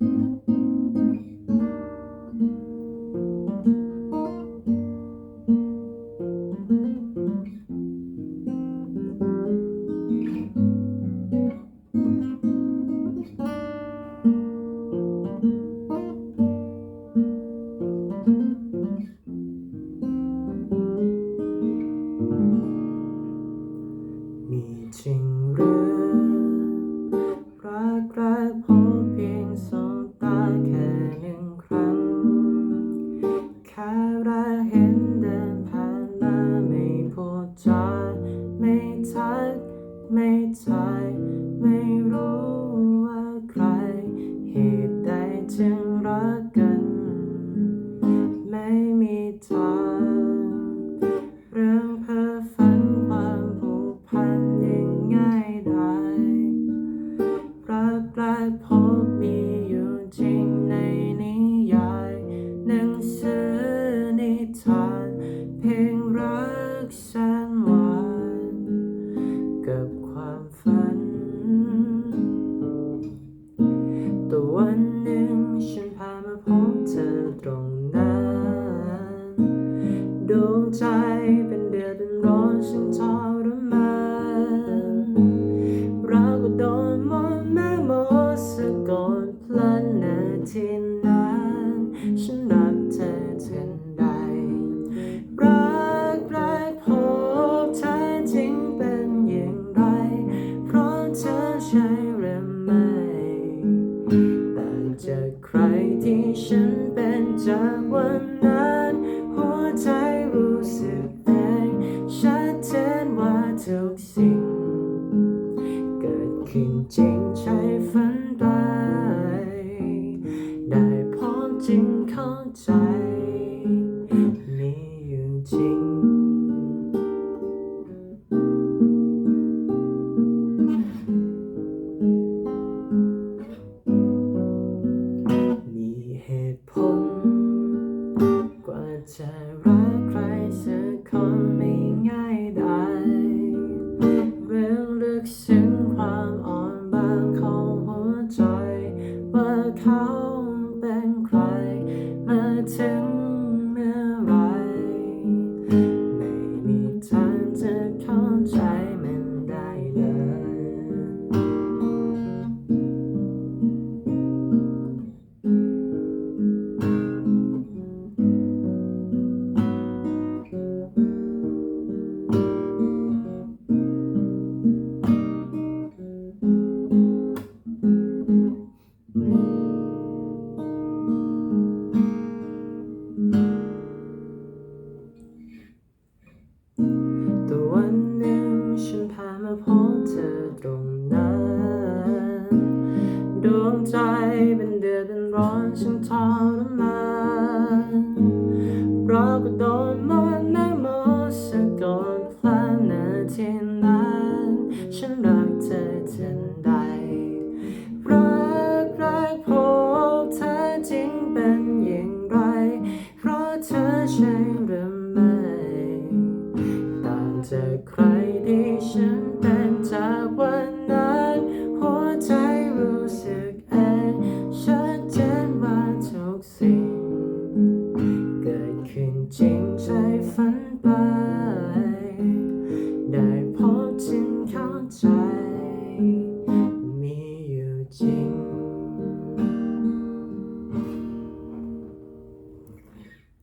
มี ไม่ใช่ไม่รู้ว่าใครเหตุใดจึง ฉันเป็นจากวันนั้น หัวใจรู้สึกแดงชัดเจนว่าทุกสิ่ง เกิดขึ้นจริงใช่ฝันไป ได้พบจริงเข้าใจ รื่อ อตรงนั้นดวงใจเป็นเดือดเป็นร้อนฉันทรมานเราก็โดนมันแม่มดสะกดพลาดนาทีนั้นฉันรักเธอทันใดรักรักพบเธอจริงเป็นอย่างไร เพราะเธอใช่